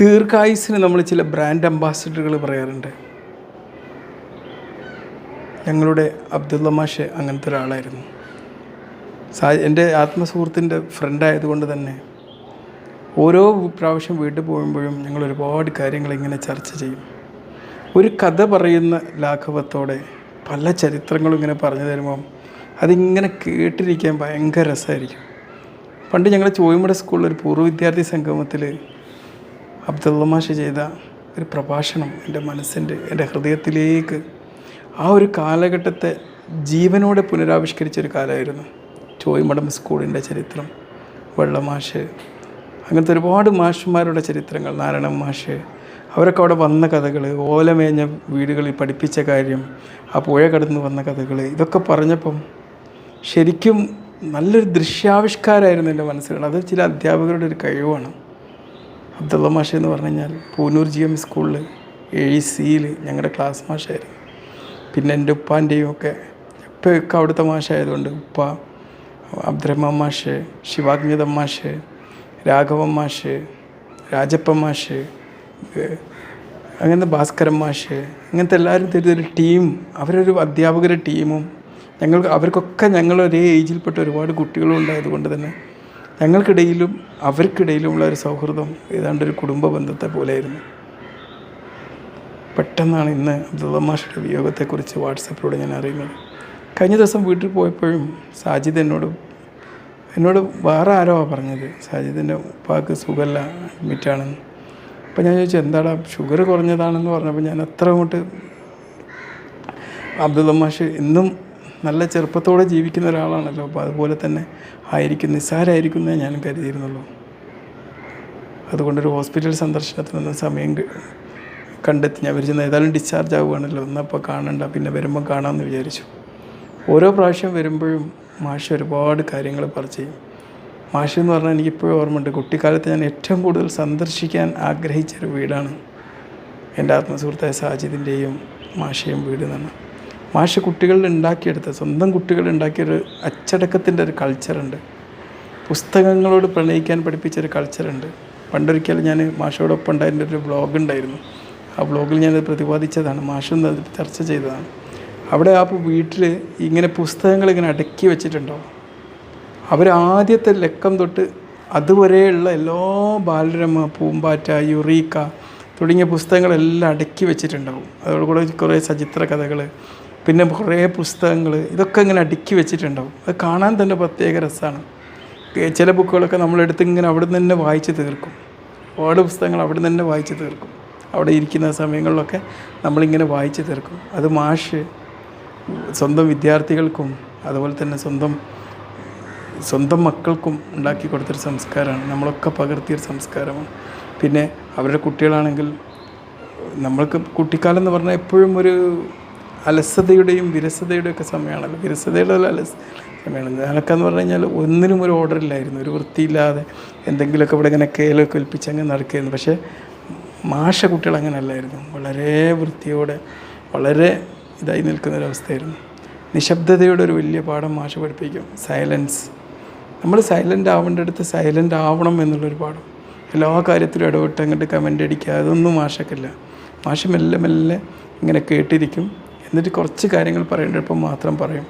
ദീർഘായുസിന് നമ്മൾ ചില ബ്രാൻഡ് അംബാസിഡറുകൾ പറയാറുണ്ട്. ഞങ്ങളുടെ അബ്ദുള്ള മാഷെ അങ്ങനത്തെ ഒരാളായിരുന്നു. സാ എന്റെ ആത്മസുഹൃത്തിന്റെ ഫ്രണ്ടായതുകൊണ്ട് തന്നെ ഓരോ പ്രാവശ്യം വീട്ടിൽ പോകുമ്പോഴും ഞങ്ങൾ ഒരുപാട് കാര്യങ്ങൾ ഇങ്ങനെ ചർച്ച ചെയ്യും. ഒരു കഥ പറയുന്ന ലാഘവത്തോടെ പല ചരിത്രങ്ങളും ഇങ്ങനെ പറഞ്ഞു തരുമ്പം അതിങ്ങനെ കേട്ടിരിക്കാൻ ഭയങ്കര രസമായിരിക്കും. പണ്ട് ഞങ്ങളുടെ ചോയ്മട സ്കൂളിൽ ഒരു പൂർവ വിദ്യാർത്ഥി സംഗമത്തിൽ അബ്ദുള്ള മാഷ് ചെയ്ത ഒരു പ്രഭാഷണം എന്റെ മനസ്സിന്റെ എന്റെ ഹൃദയത്തിലേക്ക് ആ ഒരു കാലഘട്ടത്തെ ജീവനോടെ പുനരാവിഷ്കരിച്ച ഒരു കാലമായിരുന്നു. ചോയ്മടം സ്കൂളിന്റെ ചരിത്രം വെള്ളമാഷ് അങ്ങനത്തെ ഒരുപാട് മാഷുമാരുടെ ചരിത്രങ്ങൾ നാരായണ മാഷ് അവരൊക്കെ അവിടെ വന്ന കഥകൾ ഓലമേഞ്ഞ വീടുകളിൽ പഠിപ്പിച്ച കാര്യം ആ പുഴ കടന്ന് വന്ന കഥകൾ ഇതൊക്കെ പറഞ്ഞപ്പം ശരിക്കും നല്ലൊരു ദൃശ്യാവിഷ്കാരമായിരുന്നു എന്റെ മനസ്സിലുള്ളത് അത് ചില അധ്യാപകരുടെ ഒരു കഴിവാണ്. അബ്ദുള്ള മാഷ എന്ന് പറഞ്ഞു കഴിഞ്ഞാൽ പൂനൂർ ജി എം സ്കൂളിൽ എ സിയിൽ ഞങ്ങളുടെ ക്ലാസ് മാഷായിരുന്നു. പിന്നെ എന്റെ ഉപ്പാന്റെയും ഒക്കെ ഉപ്പയൊക്കെ അവിടുത്തെ മാഷായതുകൊണ്ട് ഉപ്പ അബ്ദുറഹ്മാൻ മാഷ് ശിവാഗ്നിതം മാഷ് രാഘവൻ മാഷ് രാജപ്പൻ മാഷ് അങ്ങനത്തെ ഭാസ്കരൻ മാഷ് അങ്ങനത്തെ എല്ലാവരും തരുന്നൊരു ടീം അവരൊരു അധ്യാപകരുടെ ടീമും ഞങ്ങൾ അവർക്കൊക്കെ ഞങ്ങൾ ഒരേ ഏജിൽപ്പെട്ട ഒരുപാട് കുട്ടികളും ഉണ്ടായതുകൊണ്ട് തന്നെ ഞങ്ങൾക്കിടയിലും അവർക്കിടയിലുമുള്ള ഒരു സൗഹൃദം ഏതാണ്ട് ഒരു കുടുംബ ബന്ധത്തെ പോലെയായിരുന്നു. പെട്ടെന്നാണ് ഇന്ന് അബ്ദുള്ള മാഷയുടെ വിയോഗത്തെക്കുറിച്ച് വാട്സപ്പിലൂടെ ഞാൻ അറിയുന്നത്. കഴിഞ്ഞ ദിവസം വീട്ടിൽ പോയപ്പോഴും സാജിദ് എന്നോട് എന്നോട് വേറെ ആരോ പറഞ്ഞത്? സാജിദിന്റെ ഉപ്പാക്ക് സുഖമല്ല അഡ്മിറ്റാണെന്ന്. അപ്പം ഞാൻ ചോദിച്ചു എന്താടാ ഷുഗർ കുറഞ്ഞതാണെന്ന് പറഞ്ഞപ്പോൾ ഞാൻ അത്ര അങ്ങോട്ട് അബ്ദുള്ള മാഷ് ഇന്നും നല്ല ചെറുപ്പത്തോടെ ജീവിക്കുന്ന ഒരാളാണല്ലോ. അപ്പോൾ അതുപോലെ തന്നെ ആയിരിക്കും നിസ്സാരമായിരിക്കും ഞാനും ഞാൻ കരുതിയിരുന്നുള്ളൂ. അതുകൊണ്ടൊരു ഹോസ്പിറ്റൽ സന്ദർശനത്തിനൊന്നും സമയം കണ്ടെത്തി. ഞാൻ വിചാരിച്ചു ഏതായാലും ഡിസ്ചാർജ് ആവുകയാണല്ലോ. എന്നപ്പോൾ കാണണ്ട. പിന്നെ വരുമ്പോൾ കാണാമെന്ന് വിചാരിച്ചു. ഓരോ പ്രാവശ്യം വരുമ്പോഴും മാഷ് ഒരുപാട് കാര്യങ്ങൾ പറയും മാഷ് എന്ന് പറഞ്ഞാൽ എനിക്കിപ്പോഴും ഓർമ്മയുണ്ട്. കുട്ടിക്കാലത്ത് ഞാൻ ഏറ്റവും കൂടുതൽ സന്ദർശിക്കാൻ ആഗ്രഹിച്ചൊരു വീടാണ് എന്റെ ആത്മസുഹൃത്തായ സാജിദിന്റെയും മാഷയും വീട് എന്നാണ്. മാഷ് കുട്ടികളിൽ ഉണ്ടാക്കിയെടുത്ത സ്വന്തം കുട്ടികൾ ഉണ്ടാക്കിയൊരു അച്ചടക്കത്തിന്റെ ഒരു കൾച്ചറുണ്ട് പുസ്തകങ്ങളോട് പ്രണയിക്കാൻ പഠിപ്പിച്ചൊരു കൾച്ചറുണ്ട് പണ്ടൊരിക്കൽ ഞാൻ മാഷോടൊപ്പം ഉണ്ടായിരുന്ന ഒരു ബ്ലോഗ് ഉണ്ടായിരുന്നു. ആ ബ്ലോഗിൽ ഞാനത് പ്രതിപാദിച്ചതാണ്. മാഷും അത് ചർച്ച ചെയ്തതാണ്. അവിടെ ആ വീട്ടിൽ ഇങ്ങനെ പുസ്തകങ്ങൾ ഇങ്ങനെ അടക്കി വെച്ചിട്ടുണ്ടാവും. അവരാദ്യത്തെ ലക്കം തൊട്ട് അതുവരെയുള്ള എല്ലാ ബാലരമ പൂമ്പാറ്റ യുറീക്ക തുടങ്ങിയ പുസ്തകങ്ങളെല്ലാം അടക്കി വെച്ചിട്ടുണ്ടാവും. അതോടുകൂടെ കുറേ സചിത്ര കഥകൾ പിന്നെ കുറേ പുസ്തകങ്ങൾ ഇതൊക്കെ ഇങ്ങനെ അടുക്കി വെച്ചിട്ടുണ്ടാവും. അത് കാണാൻ തന്നെ പ്രത്യേക രസമാണ് ചില ബുക്കുകളൊക്കെ നമ്മളെടുത്ത് ഇങ്ങനെ അവിടെ നിന്ന് തന്നെ വായിച്ച് തീർക്കും. ഒരുപാട് പുസ്തകങ്ങൾ അവിടെ നിന്ന് തന്നെ വായിച്ച് തീർക്കും. അവിടെ ഇരിക്കുന്ന സമയങ്ങളിലൊക്കെ നമ്മളിങ്ങനെ വായിച്ച് തീർക്കും. അത് മാഷ് സ്വന്തം വിദ്യാർത്ഥികൾക്കും അതുപോലെ തന്നെ സ്വന്തം സ്വന്തം മക്കൾക്കും ഉണ്ടാക്കി കൊടുത്തൊരു സംസ്കാരമാണ്. നമ്മളൊക്കെ പകർത്തിയൊരു സംസ്കാരമാണ്. പിന്നെ അവരുടെ കുട്ടികളാണെങ്കിൽ നമ്മൾക്ക് കുട്ടിക്കാലം എന്ന് പറഞ്ഞാൽ എപ്പോഴും ഒരു അലസതയുടെയും വിരസതയുടെയും ഒക്കെ സമയമാണല്ലോ. വിരസതയുടെ അലസ സമയമാണ് അനക്കെന്ന് പറഞ്ഞു കഴിഞ്ഞാൽ ഒന്നിനും ഒരു ഓർഡർ ഇല്ലായിരുന്നു. ഒരു വൃത്തിയില്ലാതെ എന്തെങ്കിലുമൊക്കെ ഇവിടെ ഇങ്ങനെ കേലൊക്കെ ഒൽപ്പിച്ച് അങ്ങ് നടക്കുകയായിരുന്നു. പക്ഷേ മാഷ കുട്ടികൾ അങ്ങനെ അല്ലായിരുന്നു വളരെ വൃത്തിയോടെ വളരെ ഇതായി നിൽക്കുന്ന ഒരവസ്ഥയായിരുന്നു നിശബ്ദതയുടെ ഒരു വലിയ പാഠം മാഷ പഠിപ്പിക്കും. സൈലൻസ്. നമ്മൾ സൈലന്റ് ആവേണ്ട അടുത്ത് സൈലന്റ് ആവണം എന്നുള്ളൊരു പാഠം. എല്ലാ കാര്യത്തിലും ഇടപെട്ട് അങ്ങോട്ട് കമന്റ് അടിക്കുക. അതൊന്നും മാഷക്കില്ല. മാഷ മെല്ലെ മെല്ലെ ഇങ്ങനെ കേട്ടിരിക്കും. എന്നിട്ട് കുറച്ച് കാര്യങ്ങൾ പറയേണ്ടപ്പം മാത്രം പറയും.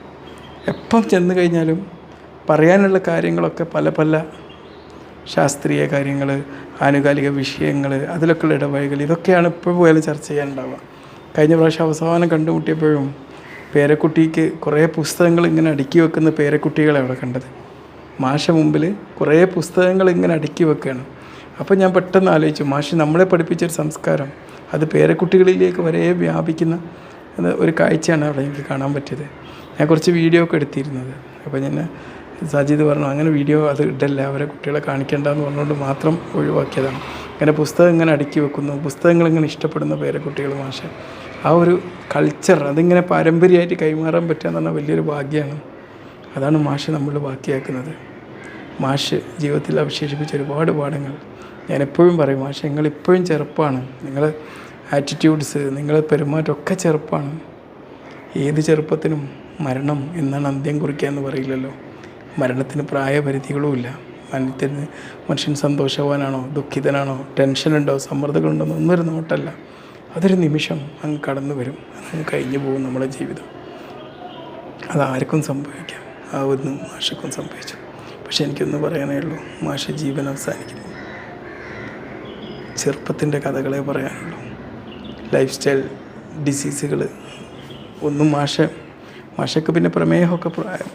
എപ്പം ചെന്ന് കഴിഞ്ഞാലും പറയാനുള്ള കാര്യങ്ങളൊക്കെ പല പല ശാസ്ത്രീയ കാര്യങ്ങൾ ആനുകാലിക വിഷയങ്ങൾ അതിലൊക്കെയുള്ള ഇടവഴികൾ ഇതൊക്കെയാണ് ഇപ്പോൾ പോയാലും ചർച്ച ചെയ്യാനുണ്ടാവുക. കഴിഞ്ഞ പ്രാവശ്യം അവസാനം കണ്ടുമുട്ടിയപ്പോഴും പേരക്കുട്ടിക്ക് കുറേ പുസ്തകങ്ങൾ ഇങ്ങനെ അടുക്കി വെക്കുന്ന പേരക്കുട്ടികളെ അവിടെ കണ്ടത്. മാഷ മുമ്പിൽ കുറേ പുസ്തകങ്ങൾ ഇങ്ങനെ അടുക്കി വെക്കുകയാണ്. അപ്പോൾ ഞാൻ പെട്ടെന്ന് ആലോചിച്ചു മാഷ് നമ്മളെ പഠിപ്പിച്ചൊരു സംസ്കാരം അത് പേരക്കുട്ടികളിലേക്ക് വരെ വ്യാപിക്കുന്ന എന്ന ഒരു കാഴ്ചയാണ് അവിടെ എനിക്ക് കാണാൻ പറ്റിയത്. ഞാൻ കുറച്ച് വീഡിയോ ഒക്കെ എടുത്തിരുന്നത്. അപ്പോൾ ഞാൻ സജീത് പറഞ്ഞു അങ്ങനെ വീഡിയോ അത് ഇടല്ല അവരെ കുട്ടികളെ കാണിക്കേണ്ടെന്ന് പറഞ്ഞുകൊണ്ട് മാത്രം ഒഴിവാക്കിയതാണ്. അങ്ങനെ പുസ്തകം ഇങ്ങനെ അടുക്കി വെക്കുന്നു. പുസ്തകങ്ങൾ ഇങ്ങനെ ഇഷ്ടപ്പെടുന്ന പേരെ കുട്ടികൾ മാഷ. ആ ഒരു കൾച്ചർ അതിങ്ങനെ പാരമ്പര്യമായിട്ട് കൈമാറാൻ പറ്റുക എന്ന് പറഞ്ഞാൽ വലിയൊരു ഭാഗ്യമാണ്. അതാണ് മാഷ് നമ്മൾ ബാക്കിയാക്കുന്നത്. മാഷ് ജീവിതത്തിൽ അവശേഷിപ്പിച്ച ഒരുപാട് പാഠങ്ങൾ. ഞാൻ എപ്പോഴും പറയും മാഷ് നിങ്ങളിപ്പോഴും ചെറുപ്പമാണ് നിങ്ങൾ ആറ്റിറ്റ്യൂഡ്സ് നിങ്ങളെ പെരുമാറ്റമൊക്കെ ചെറുപ്പമാണ് ഏത് ചെറുപ്പത്തിനും മരണം എന്നാണ് അന്ത്യം കുറിക്കുക എന്ന് പറയില്ലല്ലോ. മരണത്തിന് പ്രായപരിധികളുമില്ല സാന്നിധ്യത്തിന് മനുഷ്യൻ സന്തോഷവാനാണോ ദുഃഖിതനാണോ ടെൻഷനുണ്ടോ സമ്മർദ്ദങ്ങളുണ്ടോ എന്നൊന്നും ഒരു നോട്ടല്ല. അതൊരു നിമിഷം അങ്ങ് കടന്നു വരും. അങ്ങ് കഴിഞ്ഞു പോകും നമ്മുടെ ജീവിതം. അതാർക്കും സംഭവിക്കാം. ആ ഒന്ന് മാഷക്കും സംഭവിച്ചു പക്ഷെ എനിക്കൊന്ന് പറയാനേ ഉള്ളൂ. മാഷ ജീവൻ അവസാനിക്കുന്നു. ചെറുപ്പത്തിന്റെ കഥകളെ പറയാനുള്ളൂ. ലൈഫ് സ്റ്റൈൽ ഡിസീസുകൾ ഒന്നും മാഷ മാഷക്ക് പിന്നെ പ്രമേഹമൊക്കെ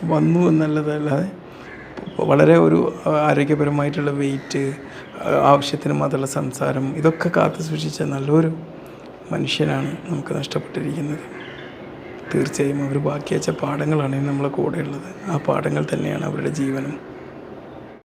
വന്നു എന്നുള്ളതല്ലാതെ വളരെ ഒരു ആരോഗ്യപരമായിട്ടുള്ള വെയിറ്റ് ആവശ്യത്തിന് മാത്രമുള്ള സംസാരം ഇതൊക്കെ കാത്തു സൂക്ഷിച്ച നല്ലൊരു മനുഷ്യനാണ് നമുക്ക് നഷ്ടപ്പെട്ടിരിക്കുന്നത്. തീർച്ചയായും അവർ ബാക്കി വെച്ച പാഠങ്ങളാണ് നമ്മളെ കൂടെയുള്ളത്. ആ പാഠങ്ങൾ തന്നെയാണ് അവരുടെ ജീവനും.